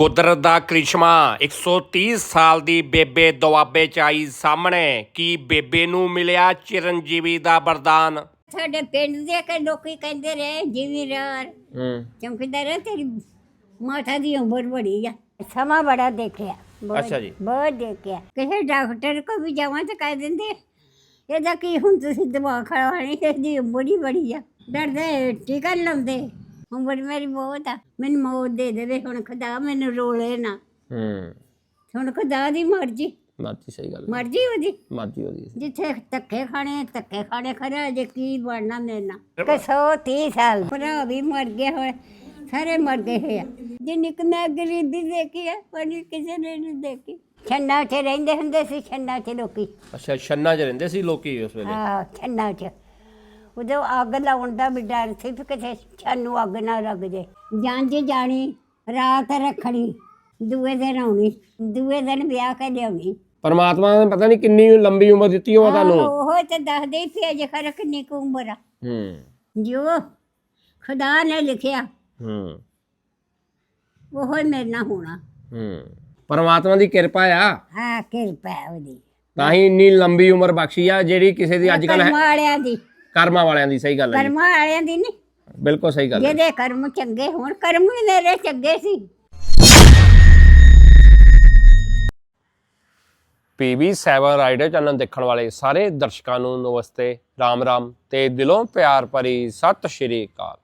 ਕੁਦਰਤ ਦਾ ਕ੍ਰਿਸ਼ਮਾ 130 ਸਾਲ ਦੀ ਬੇਬੇ ਦੁਆਬੇ ਚ ਆਈ ਸਾਹਮਣੇ ਕੀ ਬੇਬੇ ਨੂੰ ਮਿਲਿਆ ਚਿਰੰਜੀਵੀ ਦਾ ਵਰਦਾਨ? ਸਾਡੇ ਪਿੰਡ ਦੇ ਕੇ ਲੋਕੀ ਕਹਿੰਦੇ ਰਹੇ ਜ਼ਿਮੀਦਾਰ ਹੂੰ। ਚੌਂਕੀਦਾਰ ਤੇਰੀ ਮਾਤਾ ਦੀ ਉਮਰ ਬੜੀ ਆ। ਸਮਾਂ ਬੜਾ ਦੇਖਿਆ। ਬਹੁਤ- ਅੱਛਾ ਜੀ। ਬਹੁਤ ਦੇਖਿਆ। ਕਿਸੇ ਡਾਕਟਰ ਕੋ ਵੀ ਜਾਵਾਂ ਤਾਂ ਕਹਿ ਦਿੰਦੇ ਇਹਦਾ ਕੀ ਹੁਣ ਤੁਸੀਂ ਦਵਾ ਖਵਾਣੀ ਇਹਦੀ ਉਮਰ ਹੀ ਬੜੀ ਆ। ਡਰਦੇ ਟੀਕਾ ਨੀ ਲਾਉਂਦੇ। ਉਮਰ ਮੇਰੀ ਬਹੁਤ ਆ। ਮੈਨੂੰ ਮੌਤ ਦੇ ਦੇਵੇ ਹੁਣ ਖੁਦਾ ਮੈਨੂੰ ਰੋਲੇ ਨਾ। ਹੂੰ। ਹੁਣ ਖੁਦਾ ਦੀ ਮਰਜ਼ੀ। ਮਰਜ਼ੀ ਸਹੀ ਗੱਲ ਮਰਜ਼ੀ ਉਹਦੀ। ਮਰਜ਼ੀ ਉਹਦੀ। ਜਿੱਥੇ ਧੱਕੇ ਖਾਣੇ ਧੱਕੇ ਖਾਣੇ ਖਰਾ ਜੇ ਕੀ ਬਣਨਾ ਮੇਰੇ ਨਾਲ। 130 ਸਾਲ ਭਰਾ ਵੀ ਮਰ ਗਏ ਹੋਏ ਸਾਰੇ ਮਰ ਗਏ ਹੋਏ ਆ। ਜਿੰਨੀ ਕੁ ਮੈਂ ਗਰੀਬੀ ਦੇਖੀ ਆ ਪਰ ਕਿਸੇ ਨੇ ਨਹੀਂ ਦੇਖੀ। ਛੰਨਾ 'ਚ ਰਹਿੰਦੇ ਹੁੰਦੇ ਸੀ ਛੰਨਾ 'ਚ ਲੋਕੀ। ਅੱਛਾ ਛੰਨਾ ਚ ਰਹਿੰਦੇ ਸੀ ਲੋਕੀ ਉਸ ਵੇਲੇ? ਹਾਂ ਛੰਨਾ 'ਚ। ਉਦੋਂ ਅੱਗ ਲਾਉਣ ਦਾ ਵੀ ਡਰ ਸੀ ਵੀ ਕਿਸੇ ਛੰਨੂ ਅੱਗ ਨਾ ਲੱਗ ਜੇ। ਜਾਂਝ ਜਾਣੀ ਰਾਤ ਰੱਖਣੀ ਦੂਏ ਦਿਨ ਆਉਣੀ ਦੂਏ ਦਿਨ ਵਿਆਹ ਕੇ ਲਿਆਉਣੀ। ਪਰਮਾਤਮਾ ਨੇ ਪਤਾ ਨਹੀਂ ਕਿੰਨੀ ਲੰਬੀ ਉਮਰ ਦਿੱਤੀ ਉਹ ਤੁਹਾਨੂੰ। ਉਹ ਤੇ ਦੱਸਦੇ ਹੀ ਪਿਆ ਜੇ ਖਰ ਕਿੰਨੀ ਕੁ ਉਮਰ ਆ। ਹੂੰ। ਜੋ ਖੁਦਾ ਨੇ ਲਿਖਿਆ ਹੂੰ। ਉਹ ਹੀ ਮੇਰੇ ਨਾਲ ਹੋਣਾ। ਹੂੰ। ਪਰਮਾਤਮਾ ਦੀ ਕਿਰਪਾ ਆ। ਹਾਂ ਕਿਰਪਾ ਹੈ ਉਹਦੀ। ਤਾਂ ਹੀ ਇੰਨੀ ਲੰਬੀ ਉਮਰ ਬਖਸ਼ੀ ਆ ਜਿਹੜੀ ਕਿਸੇ ਦੀ ਅੱਜ ਕੱਲ ਕਰਮਾਂ ਵਾਲਿਆਂ ਦੀ। ਕਰਮਾਂ ਵਾਲਿਆਂ ਦੀ ਸਹੀ ਗੱਲ ਹੈ ਜੀ। ਕਰਮਾਂ ਵਾਲਿਆਂ ਦੀ ਨਹੀਂ। ਬਿਲਕੁਲ ਸਹੀ ਗੱਲ ਹੈ। ਜਿਹਦੇ ਕਰਮ ਚੰਗੇ ਹੋਣ ਕਰਮ ਵੀ ਮੇਰੇ ਚੰਗੇ ਸੀ। ਪੀਬੀ 7 ਰਾਈਡਰ ਚੈਨਲ ਦੇਖਣ ਵਾਲੇ ਸਾਰੇ ਦਰਸ਼ਕਾਂ ਨੂੰ ਨਮਸਤੇ ਰਾਮ ਰਾਮ ਤੇ ਦਿਲੋਂ ਪਿਆਰ ਭਰੀ ਸਤਿ ਸ਼੍ਰੀ ਅਕਾਲ।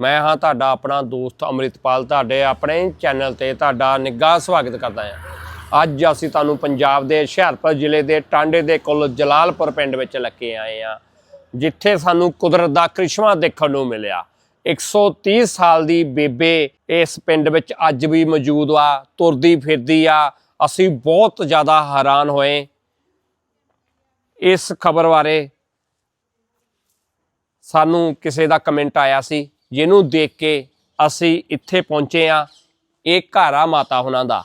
ਮੈਂ ਹਾਂ ਤੁਹਾਡਾ ਆਪਣਾ ਦੋਸਤ ਅੰਮ੍ਰਿਤਪਾਲ ਤੁਹਾਡੇ ਆਪਣੇ ਚੈਨਲ ਤੇ ਤੁਹਾਡਾ ਨਿੱਘਾ ਸਵਾਗਤ ਕਰਦਾ ਹਾਂ। ਅੱਜ ਅਸੀਂ ਤੁਹਾਨੂੰ ਪੰਜਾਬ ਦੇ ਹੁਸ਼ਿਆਰਪੁਰ ਜ਼ਿਲ੍ਹੇ ਦੇ ਟਾਂਡੇ ਦੇ ਕੋਲ ਜਲਾਲਪੁਰ ਪਿੰਡ ਵਿੱਚ ਲੱਗੇ ਆਏ ਹਾਂ। ਜਿੱਥੇ ਸਾਨੂੰ ਕੁਦਰਤ ਦਾ ਕ੍ਰਿਸ਼ਮਾ ਦੇਖਣ ਨੂੰ ਮਿਲਿਆ। 130 ਸਾਲ ਦੀ ਬੇਬੇ ਇਸ ਪਿੰਡ ਵਿੱਚ ਅੱਜ ਵੀ ਮੌਜੂਦ ਆ, ਤੁਰਦੀ ਫਿਰਦੀ ਆ। ਅਸੀਂ ਬਹੁਤ ਜ਼ਿਆਦਾ ਹੈਰਾਨ ਹੋਏ ਇਸ ਖਬਰ ਬਾਰੇ। ਸਾਨੂੰ ਕਿਸੇ ਦਾ ਕਮੈਂਟ ਆਇਆ ਸੀ, ਜਿਹਨੂੰ ਦੇਖ ਕੇ ਅਸੀਂ ਇੱਥੇ ਪਹੁੰਚੇ ਆ ਇਹ ਘਰ ਆ ਮਾਤਾ ਉਹਨਾਂ ਦਾ।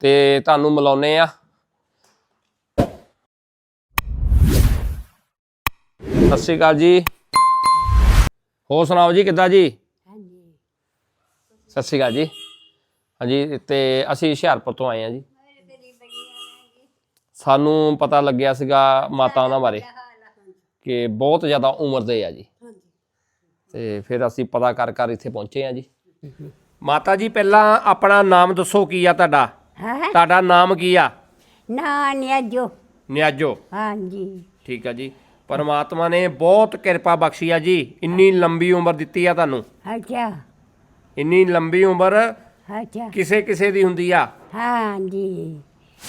ਤੇ ਤੁਹਾਨੂੰ ਮਿਲਾਉਨੇ ਆ ਸਤਿ ਸ਼੍ਰੀ ਅਕਾਲ ਜੀ। ਹੋਰ ਸੁਣਾਓ ਜੀ ਕਿੱਦਾਂ ਜੀ? ਹਾਂਜੀ। ਸਤਿ ਸ਼੍ਰੀ ਅਕਾਲ ਜੀ। ਹਾਂਜੀ ਤੇ ਅਸੀਂ ਹੁਸ਼ਿਆਰਪੁਰ ਤੋਂ ਆਏ ਹਾਂ ਜੀ। ਸਾਨੂੰ ਪਤਾ ਲੱਗਿਆ ਸੀਗਾ ਮਾਤਾ ਉਹਨਾਂ ਬਾਰੇ ਕਿ ਬਹੁਤ ਜ਼ਿਆਦਾ ਉਮਰ ਦੇ ਆ ਜੀ। ਤੇ ਫਿਰ ਅਸੀਂ ਪਤਾ ਕਰ ਕਰ ਇੱਥੇ ਪਹੁੰਚੇ ਆ ਜੀ। ਮਾਤਾ ਜੀ ਪਹਿਲਾਂ ਆਪਣਾ ਨਾਮ ਦੱਸੋ ਕੀ ਆ ਤੁਹਾਡਾ? ਹਾਂ? ਤੁਹਾਡਾ ਨਾਮ ਕੀ ਆ? ਨਾ ਨਿਆਜੋ। ਨਿਆਜੋ। ਹਾਂਜੀ। ਠੀਕ ਆ ਜੀ। ਪਰਮਾਤਮਾ ਨੇ ਬਹੁਤ ਕਿਰਪਾ ਬਖਸ਼ੀ ਆ ਜੀ। ਇੰਨੀ ਲੰਬੀ ਉਮਰ ਦਿੱਤੀ ਆ ਤੁਹਾਨੂੰ। ਅੱਛਾ। ਇੰਨੀ ਲੰਬੀ ਉਮਰ ਅੱਛਾ। ਕਿਸੇ ਕਿਸੇ ਦੀ ਹੁੰਦੀ ਆ। ਹਾਂਜੀ।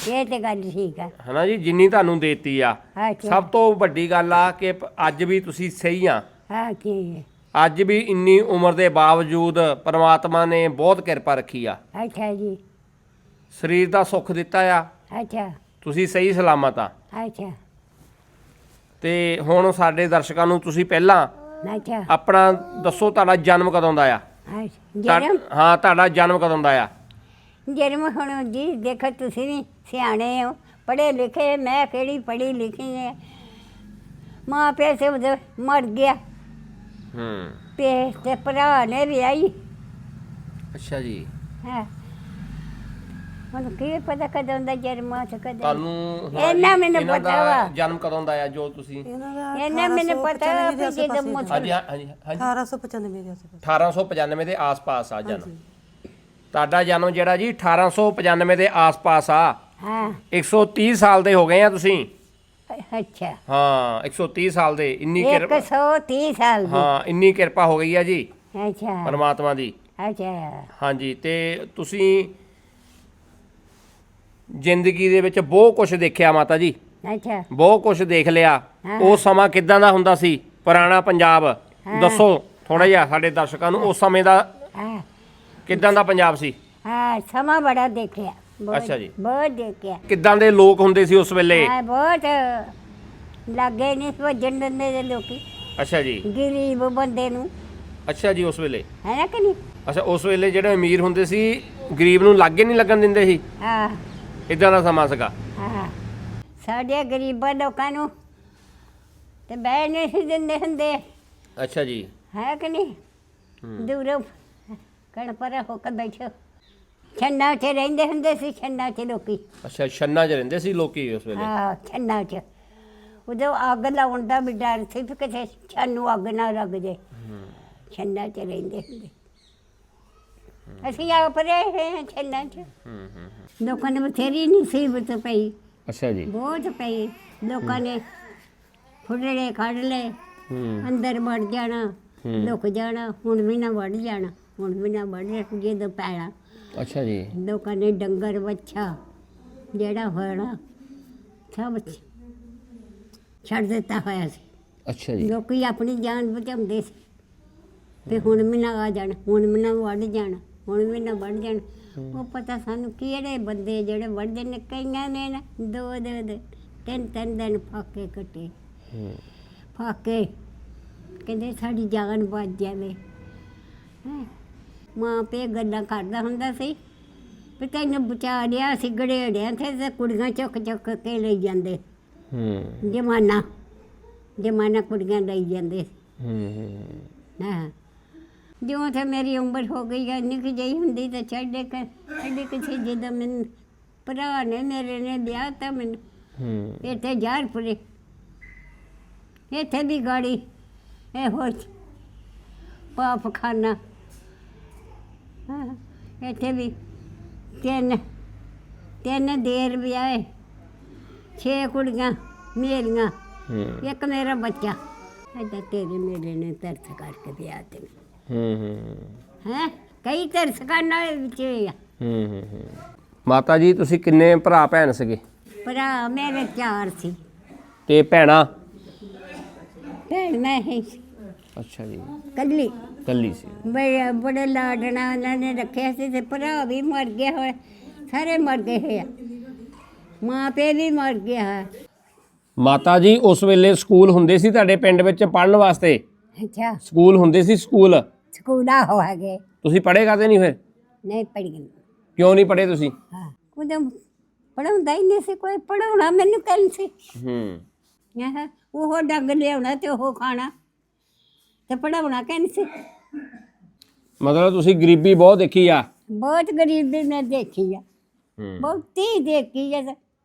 ਇਹ ਤੇ ਗੱਲ ਠੀਕ ਆ। ਹਨਾ ਜੀ ਜਿੰਨੀ ਤੁਹਾਨੂੰ ਦੇਤੀ ਆ। ਅੱਛਾ। ਸਭ ਤੋਂ ਵੱਡੀ ਗੱਲ ਆ ਕਿ ਪ- ਅੱਜ ਵੀ ਤੁਸੀਂ ਸਹੀ ਆ। ਹਾਂ ਕੀ ਅੱਜ ਵੀ ਇੰਨੀ ਉਮਰ ਦੇ ਬਾਵਜੂਦ ਪਰਮਾਤਮਾ ਨੇ ਬਹੁਤ ਕਿਰਪਾ ਰੱਖੀ ਆ। ਅੱਛਾ ਜੀ। ਸਰੀਰ ਦਾ ਸੁੱਖ ਦਿੱਤਾ ਆ। ਅੱਛਾ। ਤੁਸੀਂ ਸਹੀ ਸਲਾਮਤ ਆ। ਅੱਛਾ। ਤੇ ਹੁਣ ਸਾਡੇ ਦਰਸ਼ਕਾਂ ਨੂੰ ਤੁਸੀਂ ਪਹਿਲਾਂ ਅੱਛਾ। ਆਪਣਾ ਦੱਸੋ ਤੁਹਾਡਾ ਜਨਮ ਕਦੋਂ ਦਾ ਆ? ਅੱਛਾ। ਤੁਹਾ- ਜਨਮ? ਹਾਂ ਤੁਹਾਡਾ ਜਨਮ ਕਦੋਂ ਦਾ ਆ? ਜਨਮ ਹੁਣ ਜੀ ਦੇਖੋ ਤੁਸੀਂ ਵੀ ਸਿਆਣੇ ਹੋ ਪੜ੍ਹੇ ਲਿਖੇ ਮੈਂ ਕਿਹੜੀ ਪੜ੍ਹੀ ਲਿਖੀ ਹੈ ਮਾਂ ਪਿਓ ਸੇ ਮਰ ਗਿਆ। ਹੂੰ। ਤੇ ਤੇ ਭਰਾ ਨੇ ਵਿਆਹੀ। ਅੱਛਾ ਜੀ। ਹੈ। ਹੁਣ ਕੀ ਪਤਾ ਕਦੋਂ ਦਾ ਜਨਮ ਤੇ ਕਦੋਂ ਤੁਹਾਨੂੰ ਇਹਨਾਂ ਮੈਨੂੰ ਇਹਨਾਂ ਪਤਾ ਦਾ ਵਾ। ਜਨਮ ਕਦੋਂ ਦਾ ਆ ਜੋ ਤੁਸੀਂ ਇਹਨਾਂ ਮੈਨੂੰ ਪਤਾ ਵੀ ਜਦੋਂ ਮੁਸਲ ਹਾਂਜੀ ਹਾਂ- ਹਾਂਜੀ ਹਾਂਜੀ। 1895 ਦੇ ਆਸ-ਪਾਸ। 1895 ਦੇ ਆਸ-ਪਾਸ ਆ ਜਨਮ। ਤੁਹਾਡਾ ਜਨਮ ਜਿਹੜਾ ਜੀ 1895 ਦੇ ਆਸ-ਪਾਸ ਆ। ਹਾਂ। 130 ਸਾਲ ਦੇ ਹੋ ਗਏ ਆ ਤੁਸੀਂ। ਅੱਛਾ। ਹਾਂ 130 ਸਾਲ ਦੇ ਇੰਨੀ ਕਿਰਪਾ 130 ਸਾਲ ਦੀ। ਹਾਂ ਇੰਨੀ ਕਿਰਪਾ ਹੋ ਗਈ ਆ ਜੀ। ਅੱਛਾ। ਪਰਮਾਤਮਾ ਦੀ। ਅੱਛਾ। ਹਾਂਜੀ ਤੇ ਤੁਸੀਂ ਜ਼ਿੰਦਗੀ ਦੇ ਵਿੱਚ ਬਹੁਤ ਕੁਝ ਦੇਖਿਆ ਮਾਤਾ ਜੀ। ਅੱਛਾ। ਬਹੁਤ ਕੁਝ ਦੇਖ ਲਿਆ। ਉਹ ਸਮਾਂ ਕਿਦਾਂ ਦਾ ਹੁੰਦਾ ਸੀ? ਪੁਰਾਣਾ ਪੰਜਾਬ। ਦੱਸੋ ਥੋੜਾ ਜਿਹਾ ਸਾਡੇ ਦਰਸ਼ਕਾਂ ਨੂੰ ਉਸ ਸਮੇਂ ਦਾ ਕਿਦਾਂ ਦਾ ਪੰਜਾਬ ਸੀ? ਹਾਂ ਸਮਾਂ ਬੜਾ ਦੇਖਿਆ। ਬਹੁਤ- ਅੱਛਾ ਜੀ। ਬਹੁਤ ਦੇਖਿਆ। ਕਿਦਾਂ ਦੇ ਲੋਕ ਹੁੰਦੇ ਸੀ ਉਸ ਵੇਲੇ? ਹਾਂ ਬਹੁਤ ਲੱਗੇ ਨਹੀਂ ਭੱਜਣ ਦਿੰਦੇ ਦੇ ਲੋਕੀ। ਅੱਛਾ ਜੀ। ਗਰੀਬ ਬੰਦੇ ਨੂੰ। ਅੱਛਾ ਜੀ ਉਸ ਵੇਲੇ। ਹੈ ਨਾ ਕਿ ਨਹੀਂ? ਅੱਛਾ ਉਸ ਵੇਲੇ ਜਿਹੜੇ ਅਮੀਰ ਹੁੰਦੇ ਸੀ ਗਰੀਬ ਨੂੰ ਲਾਗੇ ਨਹੀਂ ਲੱਗਣ ਦਿੰਦੇ ਸੀ? ਹਾਂ। ਇਦਾਂ ਦਾ ਸਮਾਂ ਸੀਗਾ। ਹਾਂ। ਸਾਡੇ ਗਰੀਬਾਂ ਲੋਕਾਂ ਨੂੰ ਤੇ ਬਹਿ ਨਹੀਂ ਸੀ ਦਿੰਦੇ ਹੁੰਦੇ। ਅੱਛਾ ਜੀ। ਹੈ ਕਿ ਨਹੀਂ? ਦੂਰੋਂ ਕਣ ਪਰ ਹੋ ਕੇ ਬੈਠੋ ਛੰਨਾ 'ਚ ਰਹਿੰਦੇ ਹੁੰਦੇ ਸੀ ਛੰਨਾ 'ਚ ਲੋਕੀ। ਅੱਛਾ ਛੰਨਾ 'ਚ ਰਹਿੰਦੇ ਸੀ ਲੋਕੀ ਉਸ ਵੇਲੇ? ਹਾਂ ਛੰਨਾ 'ਚ। ਉਦੋਂ ਅੱਗ ਲਾਉਣ ਦਾ ਵੀ ਡਰ ਸੀ ਵੀ ਕਿਤੇ ਛੰਨੂ ਅੱਗ ਨਾ ਲੱਗ ਜੇ ਛੰਨਾ 'ਚ ਰਹਿੰਦੇ ਹੁੰਦੇ। ਅਸੀਂ ਆਪ ਰਹੇ ਹਾਂ ਛੰਨਾ 'ਚ। ਲੋਕਾਂ ਨੇ ਬਥੇਰੀ ਮੁਸੀਬਤ ਪਈ। ਅੱਛਾ ਜੀ। ਬਹੁਤ ਪਈ। ਲੋਕਾਂ ਨੇ ਫੁੱਲੜੇ ਕੱਢ ਲਏ। ਹੂੰ। ਅੰਦਰ ਵੜ ਜਾਣਾ। ਲੁਕ ਜਾਣਾ ਹੁਣ ਵੀ ਨਾ ਵੜ ਜਾਣਾ ਹੁਣ ਵੀ ਨਾ ਵੜ ਜਦੋਂ ਪੈਣਾ। ਅੱਛਾ ਜੀ। ਲੋਕਾਂ ਨੇ ਡੰਗਰ ਵੱਛਾ ਜਿਹੜਾ ਹੋਣਾ ਸਭ ਛੱਡ ਦਿੱਤਾ ਹੋਇਆ ਸੀ। ਅੱਛਾ ਜੀ। ਲੋਕੀ ਆਪਣੀ ਜਾਨ ਬਚਾਉਂਦੇ ਸੀ। ਤੇ ਹੁਣ ਵੀ ਨਾ ਆ ਜਾਣ ਹੁਣ ਵੀ ਨਾ ਵੜ ਜਾਣ। ਹੁਣ ਵੀ ਨਾ ਵੜ ਜਾਣ। ਉਹ ਪਤਾ ਸਾਨੂੰ ਕਿਹੜੇ ਬੰਦੇ ਜਿਹੜੇ ਵੜਦੇ ਨੇ ਕਈਆਂ ਨੇ ਨਾ ਦੋ ਦੋ ਦੋ ਤਿੰਨ ਤਿੰਨ ਦਿਨ ਫਾਕੇ ਕੱਟੇ। ਫਾਕੇ। ਕਹਿੰਦੇ ਸਾਡੀ ਜਾਨ ਬਚ ਜਾਵੇ। ਹੈਂ? ਮਾਂ ਪੇ ਗੱਲਾਂ ਕਰਦਾ ਹੁੰਦਾ ਸੀ ਵੀ ਤੈਨੂੰ ਬਚਾ ਲਿਆ ਸੀ ਗੜੇੜਿਆਂ ਤੇ ਤੇ ਕੁੜੀਆਂ ਚੁੱਕ ਚੁੱਕ ਕੇ ਲਈ ਜਾਂਦੇ। ਹੂੰ। ਜਮਾਨਾ। ਜਮਾਨਾ ਕੁੜੀਆਂ ਲਈ ਜਾਂਦੇ। ਹੂੰ। ਹਾਂ? ਜਿਉਂ ਤੇ ਮੇਰੀ ਉਮਰ ਹੋ ਗਈ ਹੈ ਨਿੱਕ ਜਿਹੀ ਹੁੰਦੀ ਤਾਂ ਛੱਡੇ ਕੇ ਛੱਡੇ ਕਿਸੇ ਜਦੋਂ ਮੈਨੂੰ ਭਰਾ ਨੇ ਮੇਰੇ ਨੇ ਵਿਆਹ ਤਾਂ ਮੈਨੂੰ ਹੂੰ। ਇੱਥੇ ਜਾਰਪੁਰੇ ਇੱਥੇ ਵੀ ਗਾੜੀ ਇਹ ਹੋਰ ਪਾਪ ਖਾਨਾ ਹਾਂ ਇੱਥੇ ਵੀ ਤਿੰਨ ਤਿੰਨ ਦੇਰ ਵਿਆਹੇ ਛੇ ਕੁੜੀਆਂ ਮੇਰੀਆਂ ਹੂੰ। ਇੱਕ ਮੇਰਾ ਬੱਚਾ। ਏਦਾਂ ਤੇਰੇ ਮੇਰੇ ਨੇ ਤਰਸ ਕਰਕੇ ਵਿਆਹ ਤੇ। ਹੂੰ ਹੂੰ ਹੈ। ਕਈ ਤਰਸ ਕਰਨ ਵਾਲੇ ਵਿੱਚ ਵੀ ਆ। ਹੂੰ ਹੂੰ ਹੂੰ। ਮਾਤਾ ਜੀ ਤੁਸੀਂ ਕਿੰਨੇ ਭਰਾ ਭੈਣ ਸੀਗੇ? ਭਰਾ ਮੇਰੇ ਚਾਰ ਸੀ। ਤੇ ਭੈਣਾਂ? ਭੈਣ ਮੈਂ ਹੀ ਅੱਛਾ ਜੀ। ਕੱਲੀ। ਕੱਲੀ ਸੀ। ਬੜੇ ਬੜੇ ਲਾਡਣਾ ਉਹਨਾਂ ਨੇ ਰੱਖਿਆ ਸੀ ਤੇ ਭਰਾ ਵੀ ਮਰ ਗਏ ਹੋਏ ਸਾਰੇ ਮਰ ਗਏ ਹੋਏ ਆ। ਮਾਂ ਪਿਓ ਵੀ ਮਰ ਗਿਆ ਹੈ ਮਾਤਾ ਜੀ ਉਸ ਵੇਲੇ ਸਕੂਲ ਹੁੰਦੇ ਸੀ ਤੁਹਾਡੇ ਪਿੰਡ ਵਿੱਚ ਪੜਨ ਵਾਸਤੇ? ਅੱਛਾ। ਸਕੂਲ ਹੁੰਦੇ ਸੀ ਸਕੂਲ? ਸਕੂਲਾ ਹੋ ਗਏ ਤੁਸੀਂ ਪੜ੍ਹੇ ਕਾਤੇ ਨਹੀਂ ਫਿਰ ਨਹੀਂ ਪੜ ਗਏ ਕਿਉਂ ਨਹੀਂ ਪੜ੍ਹੇ ਤੁਸੀਂ? ਹਾਂ ਉਦੋਂ ਪੜਾਉਂਦਾ ਹੀ ਨਹੀਂ ਸੀ ਕੋਈ ਪੜਾਉਣਾ ਮੈਨੂੰ ਕਹਿੰਦੇ ਸੀ? ਹੂੰ। ਆਹ ਉਹ ਡੰਗ ਲਿਆਉਣਾ ਤੇ ਉਹ ਖਾਣਾ। ਤੇ ਪੜਾਉਣਾ ਕਹਿੰਦੇ ਸੀ? ਮਤਲਬ ਤੁਸੀਂ ਗਰੀਬੀ ਬਹੁਤ ਦੇਖੀ ਆ। ਬਹੁਤ ਗਰੀਬੀ ਮੈਂ ਦੇਖੀ ਆ। ਹੂੰ। ਬਹੁਤੀ ਦੇਖੀ ਆ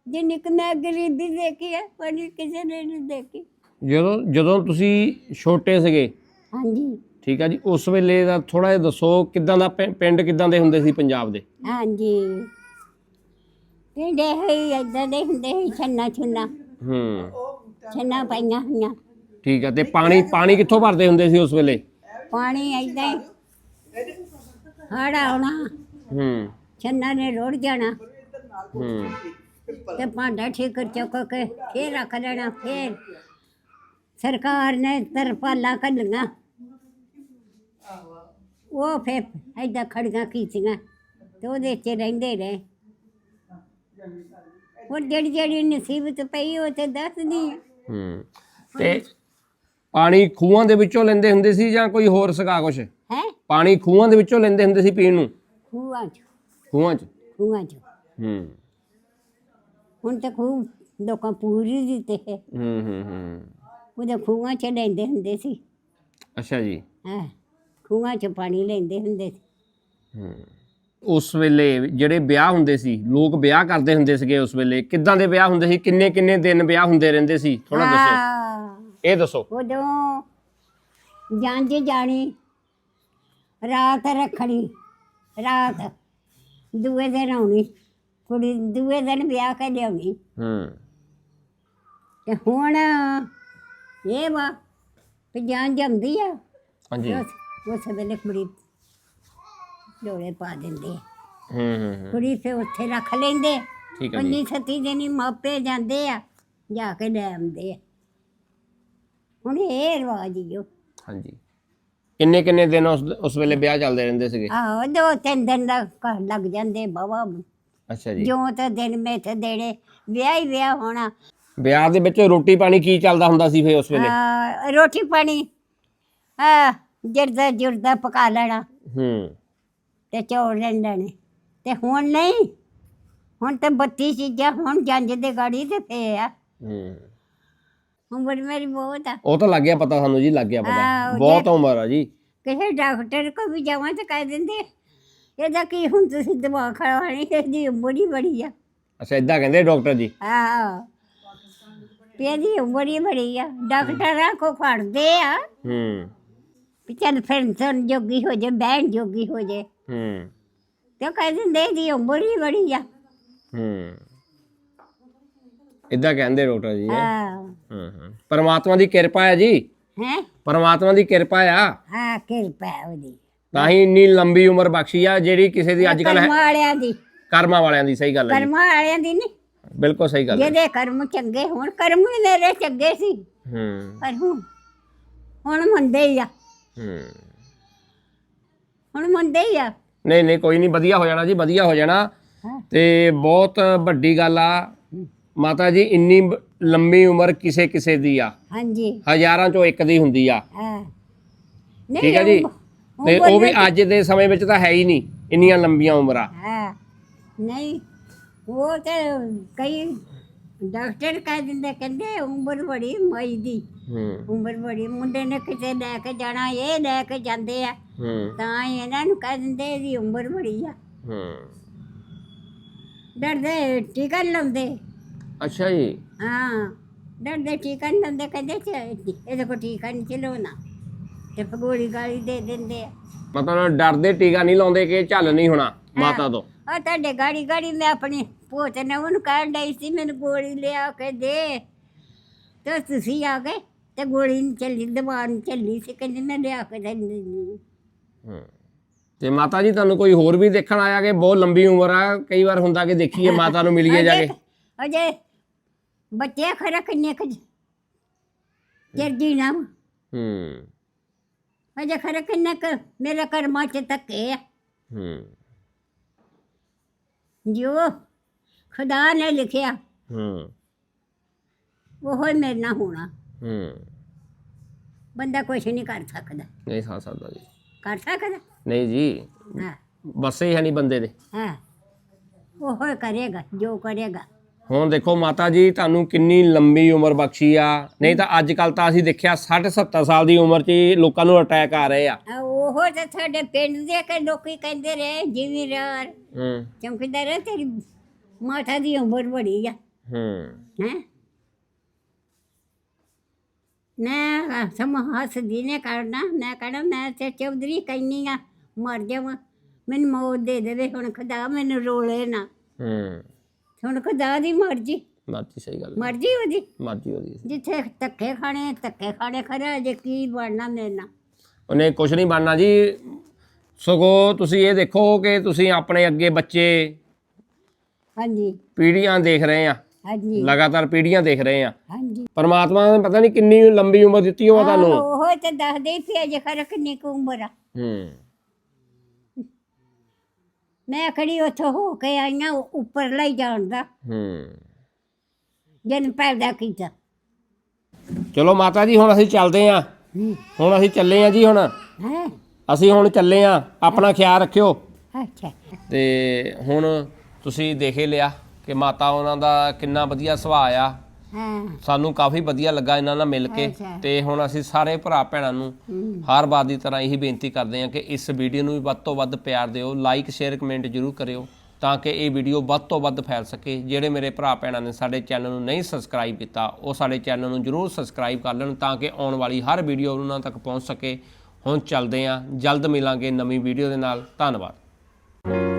ਜਿੰਨੀ ਕਿ ਮੈਂ ਗਰੀਬੀ ਦੇਖੀ ਆ ਪਰ ਕਿਸੇ ਨੇ ਨਹੀਂ ਦੇਖੀ। ਜਦੋਂ ਜਦੋਂ ਤੁਸੀਂ ਛੋਟੇ ਸੀਗੇ ਹਾਂਜੀ। ਠੀਕ ਆ ਜੀ ਉਸ ਵੇਲੇ ਦਾ ਥੋੜਾ ਜਿਹਾ ਦੱਸੋ ਕਿੱਦਾਂ ਦਾ ਪਿੰ- ਪਿੰਡ ਕਿੱਦਾਂ ਦੇ ਹੁੰਦੇ ਸੀ ਪੰਜਾਬ ਦੇ? ਹਾਂਜੀ। ਪਿੰਡੇ ਹੋਈ ਏਦਾਂ ਦੇ ਹੁੰਦੇ ਸੀ ਛੰਨਾ ਛੁੰਨਾ। ਹੂੰ। ਛੰਨਾ ਪਾਈਆਂ ਹੋਈਆਂ। ਠੀਕ ਆ ਤੇ ਪਾਣੀ ਪਾਣੀ ਕਿੱਥੋਂ ਭਰਦੇ ਹੁੰਦੇ ਸੀ ਉਸ ਵੇਲੇ? ਪਾਣੀ ਏਦਾਂ ਹੀ। ਹੜ ਆਉਣਾ ਹੂੰ। ਛੰਨਾ ਨੇ ਰੋੜ ਜਾਣਾ। ਹੂੰ। ਤੇ ਭਾਂਡਾ ਠੀਕਰ ਚੁੱਕ ਕੇ ਫੇਰ ਰੱਖ ਲੈਣਾ ਫੇਰ। ਸਰਕਾਰ ਨੇ ਤਰਪਾਲਾਂ ਕੱਢੀਆਂ ਉਹ ਫੇਰ ਏਦਾਂ ਖੜੀਆਂ ਕੀਤੀਆਂ ਤੇ ਉਹਦੇ 'ਚ ਰਹਿੰਦੇ ਰਹੇ। ਉਹ ਜਿਹੜੀ ਜਿਹੜੀ ਨਸੀਬਤ ਪਈ ਉਹ ਤੇ ਦੱਸਦੀ ਆ। ਹੂੰ ਤੇ ਪਾਣੀ ਖੂਹਾਂ ਦੇ ਵਿੱਚੋਂ ਲੈਂਦੇ ਹੁੰਦੇ ਸੀ ਜਾਂ ਕੋਈ ਹੋਰ ਸਗਾ ਕੁਛ? ਹੈ? ਪਾਣੀ ਖੂਹਾਂ ਦੇ ਵਿੱਚੋਂ ਲੈਂਦੇ ਹੁੰਦੇ ਸੀ ਪੀਣ ਨੂੰ? ਖੂਹਾਂ 'ਚ। ਖੂਹਾਂ 'ਚ? ਖੂਹਾਂ 'ਚ। ਹੂੰ। ਹੁਣ ਤੇ ਖੂਹ ਲੋਕਾਂ ਪੂਰੀ ਦਿੱਤੇ। ਹੈ ਹੂੰ ਹੂੰ ਹੂੰ। ਉਹਦੇ ਖੂਹਾਂ 'ਚ ਲੈਂਦੇ ਹੁੰਦੇ ਸੀ। ਅੱਛਾ ਜੀ। ਹੈ। ਖੂਹਾਂ 'ਚ ਪਾਣੀ ਲੈਂਦੇ ਹੁੰਦੇ ਸੀ। ਉਸ ਵੇਲੇ ਜਿਹੜੇ ਵਿਆਹ ਹੁੰਦੇ ਸੀ ਲੋਕ ਵਿਆਹ ਕਰਦੇ ਹੁੰਦੇ ਸੀਗੇ ਉਸ ਵੇਲੇ। ਕਿੱਦਾਂ ਦੇ ਵਿਆਹ ਹੁੰਦੇ ਸੀ? ਕਿੰਨੇ ਕਿੰਨੇ ਦਿਨ ਵਿਆਹ ਹੁੰਦੇ ਰਹਿੰਦੇ ਸੀ? ਥੋੜਾ ਦੱਸੋ। ਹਾਂ। ਇਹ ਦੱਸੋ। ਉਦੋਂ ਜਾਂਝ ਜਾਣੀ ਰਾਤ ਰੱਖਣੀ ਰਾਤ ਦੂਏ ਦਿਨ ਆਉਣੀ ਕੁੜੀ ਦੂਏ ਦਿਨ ਵਿਆਹ ਕੇ ਲਿਆਉਣੀ। ਹੂੰ। ਤੇ ਹੁਣ ਇਹ ਵਾ ਵੀ ਜਾਂਝ ਆਉਂਦੀ ਆ ਹਾਂਜੀ। ਉਸ ਵੇਲੇ ਕੁੜੀ ਡੋਲੇ ਪਾ ਦਿੰਦੇ। ਹੂੰ ਹੂੰ ਹੂੰ। ਕੁੜੀ ਫੇ ਉੱਥੇ ਰੱਖ ਲੈਂਦੇ। ਠੀਕ ਹੈ ਜੀ। ਪੰਜੀ ਸੱਤੀ ਦਿਨੀ ਮਾਪੇ ਜਾਂਦੇ ਆ ਜਾ ਕੇ ਲੈ ਆਉਂਦੇ ਆ। ਹੁਣ ਇਹ ਰਿਵਾਜ ਹੀ ਓ ਹਾਂਜੀ। ਕਿੰਨੇ ਕਿੰਨੇ ਦਿਨ ਉਸ ਉਸ ਵੇਲੇ ਵਿਆਹ ਚੱਲਦੇ ਰਹਿੰਦੇ ਸੀਗੇ? ਆਹੋ ਦੋ ਤਿੰਨ ਦਿਨ ਦਾ ਘਰ ਲੱਗ ਜਾਂਦੇ ਬਾਬਾ ਅੱਛਾ ਜੀ। ਜਿਉਂ ਤੇ ਦਿਨ ਮੇਥ ਦੇੜੇ ਵਿਆਹ ਹੀ ਵਿਆਹ ਹੋਣਾ। ਵਿਆਹ ਦੇ ਵਿੱਚ ਰੋਟੀ ਪਾਣੀ ਕੀ ਚੱਲਦਾ ਹੁੰਦਾ ਸੀ ਫੇ ਉਸ ਵੇਲੇ? ਆ, ਰੋਟੀ ਪਾਣੀ ਆ ਜਰਦਾ ਜੁਰਦਾ ਪਕਾ ਲੈਣਾ। ਹੂੰ। ਤੇ ਚੌਲ ਲੈਣੇ। ਨੇ ਤੇ ਹੁਣ ਨਹੀਂ ਹੁਣ ਤੇ 32 ਚੀਜ਼ਾਂ ਹੁਣ ਜੰਜ ਦੇ ਗਾੜੀ ਤੇ ਫੇ ਆ। ਹੂੰ। ਉਮਰ ਮੇਰੀ ਬਹੁਤ ਆ। ਉਹ ਤਾਂ ਲੱਗ ਗਿਆ ਪਤਾ ਸਾਨੂੰ ਜੀ ਲੱਗ ਗਿਆ ਪਤਾ। ਬਹੁਤ ਉਮਰ ਆ ਜੀ। ਕਿਸੇ ਡਾਕਟਰ ਕੋ ਵੀ ਜਾਵਾਂ ਤਾਂ ਕਹਿ ਦਿੰਦੇ ਇਹਦਾ ਕੀ ਹੁਣ ਤੁਸੀਂ ਦਵਾ ਖਵਾਣੀ ਇਹਦੀ ਉਮਰ ਹੀ ਬੜੀ ਆ। ਅੱਛਾ ਇਦਾਂ ਕਹਿੰਦੇ ਡਾਕਟਰ ਜੀ? ਆਹ। ਵੀ ਇਹਦੀ ਉਮਰ ਹੀ ਬੜੀ ਆ। ਡਾਕਟਰਾਂ ਕੋ ਫੜਦੇ ਆ। ਹੂੰ। ਵੀ ਚੱਲ ਫਿਰਨ ਜੋਗੀ ਹੋ ਜੇ ਬਹਿਣ ਜੋਗੀ ਹੋ ਜੇ। ਹੂੰ। ਤੇ ਉਹ ਕਹਿ ਦਿੰਦੇ ਇਹਦੀ ਉਮਰ ਹੀ ਬੜੀ ਆ। ਹੂੰ। ਇਦਾਂ ਕਹਿੰਦੇ ਡਾਕਟਰ ਜੀ ਹਾਂ? ਹੂੰ। ਹੂੰ ਪਰਮਾਤਮਾ ਦੀ ਕਿਰਪਾ ਹੈ ਜੀ? ਹੈ? ਪਰਮਾਤਮਾ ਦੀ ਕਿਰਪਾ ਆ? ਹਾਂ ਕਿਰਪਾ ਹੈ ਉਹਦੀ। ਤਾਂ ਹੀ ਇੰਨੀ ਲੰਬੀ ਉਮਰ ਬਖਸ਼ੀ ਆ ਜਿਹੜੀ ਕਿਸੇ ਦੀ ਅੱਜ ਕੱਲ ਹੈ ਕਰਮਾਂ ਵਾਲਿਆਂ ਦੀ। ਕਰਮਾਂ ਵਾਲਿਆਂ ਦੀ ਸਹੀ ਗੱਲ ਹੈ ਜੀ। ਕਰਮਾਂ ਵਾਲਿਆਂ ਦੀ ਨਹੀਂ ਬਿਲਕੁਲ ਸਹੀ ਗੱਲ ਹੈ। ਜਿਹਦੇ ਕਰਮ ਚੰਗੇ ਹੋਣ ਕਰਮ ਵੀ ਮੇਰੇ ਚੰਗੇ ਸੀ। ਹੂੰ। ਪਰ ਹੁਣ ਹੁਣ ਮੰਦੇ ਹੀ ਆ। ਹੂੰ। ਹੁਣ ਮੰਦੇ ਹੀ ਆ। ਨਹੀਂ ਨਹੀਂ ਕੋਈ ਨਹੀਂ ਵਧੀਆ ਹੋ ਜਾਣਾ ਜੀ ਵਧੀਆ ਹੋ ਜਾਣਾ। ਤੇ ਬਹੁਤ ਵੱਡੀ ਗੱਲ ਆ ਮਾਤਾ ਜੀ ਇੰਨੀ ਬ- ਲੰਮੀ ਉਮਰ ਕਿਸੇ ਕਿਸੇ ਦੀ ਆ। ਹਾਂਜੀ। ਹਜ਼ਾਰਾਂ ਚੋਂ ਇੱਕ ਦੀ ਹੁੰਦੀ ਆ। ਹਾਂ। ਠੀਕ ਹੈ ਜੀ? ਉਹ- ਤੇ ਉਹ ਵੀ ਅੱਜ ਦੇ ਸਮੇਂ ਵਿੱਚ ਤਾਂ ਹੈ ਹੀ ਨਹੀਂ ਇੰਨੀਆਂ ਲੰਬੀਆਂ ਉਮਰਾਂ। ਹਾਂ। ਨਹੀਂ ਉਹ ਤੇ ਕਈ ਡਾਕਟਰ ਕਹਿ ਦਿੰਦੇ ਕਹਿੰਦੇ ਉਮਰ ਬੜੀ ਮਈ ਦੀ। ਹੂੰ। ਉਮਰ ਬੜੀ ਮੁੰਡੇ ਨੇ ਕਿਤੇ ਲੈ ਕੇ ਜਾਣਾ ਇਹ ਲੈ ਕੇ ਜਾਂਦੇ ਆ। ਹੂੰ। ਤਾਂ ਹੀ ਇਹਨਾਂ ਨੂੰ ਕਹਿ ਦਿੰਦੇ ਇਹਦੀ ਉਮਰ ਬੜੀ ਆ। ਹੂੰ। ਡਰਦੇ ਟੀਕਾ ਨੀ ਲਾਉਂਦੇ। ਅੱਛਾ ਜੀ। ਹਾਂ ਡਰਦੇ ਟੀਕਾ ਨੀ ਲਾਉਂਦੇ ਕਹਿੰਦੇ ਚ- ਇਹਦੇ ਕੋ ਟੀਕਾ ਨਹੀਂ ਚਲਾਉਣਾ ਤੇ ਫਗੋੜੀ ਗਾਲੀ ਦੇ ਦਿੰਦੇ ਆ। ਮਤਲਬ ਡਰਦੇ ਟੀਕਾ ਨਹੀਂ ਲਾਉਂਦੇ ਕਿ ਝੱਲ ਨਹੀਂ ਹੋਣਾ ਮਾਤਾ ਤੋਂ। ਆ ਤੁਹਾਡੇ ਗਾੜੀ ਗਾੜੀ ਮੈਂ ਆਪਣੀ ਪੋਤ ਨੇ ਉਹਨੂੰ ਕਹਿਣ ਡਈ ਸੀ ਮੈਨੂੰ ਗੋਲੀ ਲਿਆ ਕੇ ਦੇ। ਤੇ ਤੁਸੀਂ ਆ ਗਏ? ਤੇ ਗੋਲੀ ਨਹੀਂ ਚੱਲੀ ਦਵਾ ਨਹੀਂ ਚੱਲੀ ਸੀ ਕਹਿੰਦੀ ਮੈਂ ਲਿਆ ਕੇ ਦਿੰਦੀ ਹੂੰ। ਤੇ ਮਾਤਾ ਜੀ ਤੁਹਾਨੂੰ ਕੋਈ ਹੋਰ ਵੀ ਦੇਖਣ ਆਇਆ ਕਿ ਬਹੁਤ ਲੰਬੀ ਉਮਰ ਆ? ਕਈ ਵਾਰ ਹੁੰਦਾ ਕਿ ਦੇਖੀਏ ਮਾਤਾ ਨੂੰ ਮਿਲੀਏ ਜਾ ਕੇ। ਅਜੇ ਬੱਚੇ ਖਰਾ ਕਿੰਨੇ ਕੁ ਜਰਜੀ ਨਾ ਹੂੰ। ਅਜੇ ਖਰਾ ਕਿੰਨੇ ਕੁ ਮੇਰੇ ਕਰਮਾਂ ਚ ਧੱਕੇ ਆ? ਹੂੰ। ਜੋ ਖੁਦਾ ਨੇ ਲਿਖਿਆ। ਹੂੰ। ਉਹ ਹੀ ਮੇਰੇ ਨਾਲ ਹੋਣਾ। ਹੂੰ। ਬੰਦਾ ਕੁਛ ਨਹੀਂ ਕਰ ਸਕਦਾ। ਨਹੀਂ ਸਾ ਸਕਦਾ ਜੀ। ਕਰ ਸਕਦਾ? ਨਹੀਂ ਜੀ। ਹਾਂ। ਬਸੇ ਹੀ ਹੈ ਨਹੀਂ ਬੰਦੇ ਦੇ। ਹਾਂ। ਉਹ ਕਰੇਗਾ ਜੋ ਕਰੇਗਾ। ਹੁਣ ਦੇਖੋ ਮਾਤਾ ਜੀ ਤੁਹਾਨੂੰ ਕਿੰਨੀ ਲੰਮੀ ਉਮਰ ਬਖਸ਼ੀ ਆ। ਨਹੀਂ ਤਾਂ ਅੱਜ ਕੱਲ ਤਾਂ ਅਸੀਂ ਦੇਖਿਆ 60 70 ਸਾਲ ਦੀ ਉਮਰ 'ਚ ਹੀ ਲੋਕਾਂ ਨੂੰ ਅਟੈਕ ਆ ਰਹੇ ਆ। ਆ ਉਹ ਤੇ ਸਾਡੇ ਪਿੰਡ ਦੇ ਕੇ ਲੋਕੀ ਕਹਿੰਦੇ ਰਹੇ ਜ਼ਿਮੀਦਾਰ ਹੂੰ। ਚੌਂਕੀਦਾਰ ਤੇਰੀ ਮਾਤਾ ਦੀ ਉਮਰ ਬੜੀ ਆ। ਹੂੰ। ਹੈ? ਮੈਂ ਸਮ ਹੱਸਦੀ ਨੇ ਕਰਨਾ ਮੈਂ ਕਹਣਾ ਮੈਂ ਤੇ ਚੌਧਰੀ ਕਹਿੰਨੀ ਆ ਮਰ ਜਾਵਾਂ ਮੈਨੂੰ ਮੌਤ ਦੇ ਦੇਵੇ ਹੁਣ ਖੁਦਾ ਮੈਨੂੰ ਰੋਲੇ ਨਾ। ਹੂੰ। ਹੁਣ ਖੁਦਾ ਦੀ ਮਰਜ਼ੀ। ਮਾਤੀ ਸਹੀ ਗੱਲ ਮਰਜ਼ੀ ਉਹਦੀ। ਮਾਤੀ ਉਹਦੀ ਜਿੱਥੇ ਧੱਕੇ ਖਾਣੇ ਧੱਕੇ ਖਾਣੇ ਖਰਾ ਜੇ ਕੀ ਬਣਨਾ ਮੇਰੇ ਨਾਲ? ਉਹਨੇ ਕੁਝ ਨਹੀਂ ਬਣਨਾ ਜੀ। ਸਗੋਂ ਤੁਸੀਂ ਇਹ ਦੇਖੋ ਕਿ ਤੁਸੀਂ ਆਪਣੇ ਅੱਗੇ ਬੱਚੇ ਹਾਂਜੀ। ਪੀੜ੍ਹੀਆਂ ਦੇਖ ਰਹੇ ਆ। ਹਾਂਜੀ। ਲਗਾਤਾਰ ਪੀੜ੍ਹੀਆਂ ਦੇਖ ਰਹੇ ਆ ਹਾਂਜੀ। ਪਰਮਾਤਮਾ ਨੇ ਪਤਾ ਨਹੀਂ ਕਿੰਨੀ ਲੰਬੀ ਉਮਰ ਦਿੱਤੀ ਹੋਵੇ ਤੁਹਾਨੂੰ। ਉਹ ਤੇ ਦੱਸਦੇ ਹੀ ਪਿਆ ਜੇ ਖਰਾ ਕਿੰਨੀ ਕੁ ਉਮਰ। ਆ ਹੂੰ। ਮੈਂ ਖੜੀ ਉੱਥੋਂ ਹੋ ਕੇ ਆਈਆਂ ਉੱਪਰ ਲਈ ਜਾਣਦਾ ਹੂੰ। ਜਨ ਪੈਦਾ ਕੀਤਾ। ਚਲੋ ਮਾਤਾ ਜੀ ਹੁਣ ਅਸੀਂ ਚੱਲਦੇ ਆ ਹੁਣ ਅਸੀਂ ਚੱਲੇ ਆ ਜੀ ਹੁਣ। ਹੈ? ਅਸੀਂ ਹੁਣ ਚੱਲੇ ਆ ਆਪਣਾ ਖਿਆਲ ਰੱਖਿਓ। ਅੱਛਾ। ਤੇ ਹੁਣ ਤੁਸੀਂ ਦੇਖ ਲਿਆ। ਕਿ ਮਾਤਾ ਉਹਨਾਂ ਦਾ ਕਿੰਨਾ ਵਧੀਆ ਸੁਭਾਅ ਆ। ਹਾਂ। ਸਾਨੂੰ ਕਾਫੀ ਵਧੀਆ ਲੱਗਾ ਇਹਨਾਂ ਨਾਲ ਮਿਲ ਕੇ ਅੱਛਾ। ਤੇ ਹੁਣ ਅਸੀਂ ਸਾਰੇ ਭਰਾ ਭੈਣਾਂ ਨੂੰ। ਹਰ ਵਾਰ ਦੀ ਤਰ੍ਹਾਂ ਇਹੀ ਬੇਨਤੀ ਕਰਦੇ ਹਾਂ ਕਿ ਇਸ ਵੀਡੀਓ ਨੂੰ ਵੀ ਵੱਧ ਤੋਂ ਵੱਧ ਪਿਆਰ ਦਿਓ ਲਾਈਕ ਸ਼ੇਅਰ ਕਮੈਂਟ ਜਰੂਰ ਕਰਿਓ ਤਾਂ ਕਿ ਇਹ ਵੀਡੀਓ ਵੱਧ ਤੋਂ ਵੱਧ ਫੈਲ ਸਕੇ। ਜਿਹੜੇ ਮੇਰੇ ਭਰਾ ਭੈਣਾਂ ਨੇ ਸਾਡੇ ਚੈਨਲ ਨੂੰ ਨਹੀਂ ਸਬਸਕ੍ਰਾਈਬ ਕੀਤਾ ਉਹ ਸਾਡੇ ਚੈਨਲ ਨੂੰ ਜਰੂਰ ਸਬਸਕ੍ਰਾਈਬ ਕਰ ਲੈਣ ਤਾਂ ਕਿ ਆਉਣ ਵਾਲੀ ਹਰ ਵੀਡੀਓ ਉਹਨਾਂ ਤੱਕ ਪਹੁੰਚ ਸਕੇ। ਹੁਣ ਚੱਲਦੇ ਹਾਂ ਜਲਦ ਮਿਲਾਂਗੇ ਨਵੀਂ ਵੀਡੀਓ ਦੇ ਨਾਲ। ਧੰਨਵਾਦ।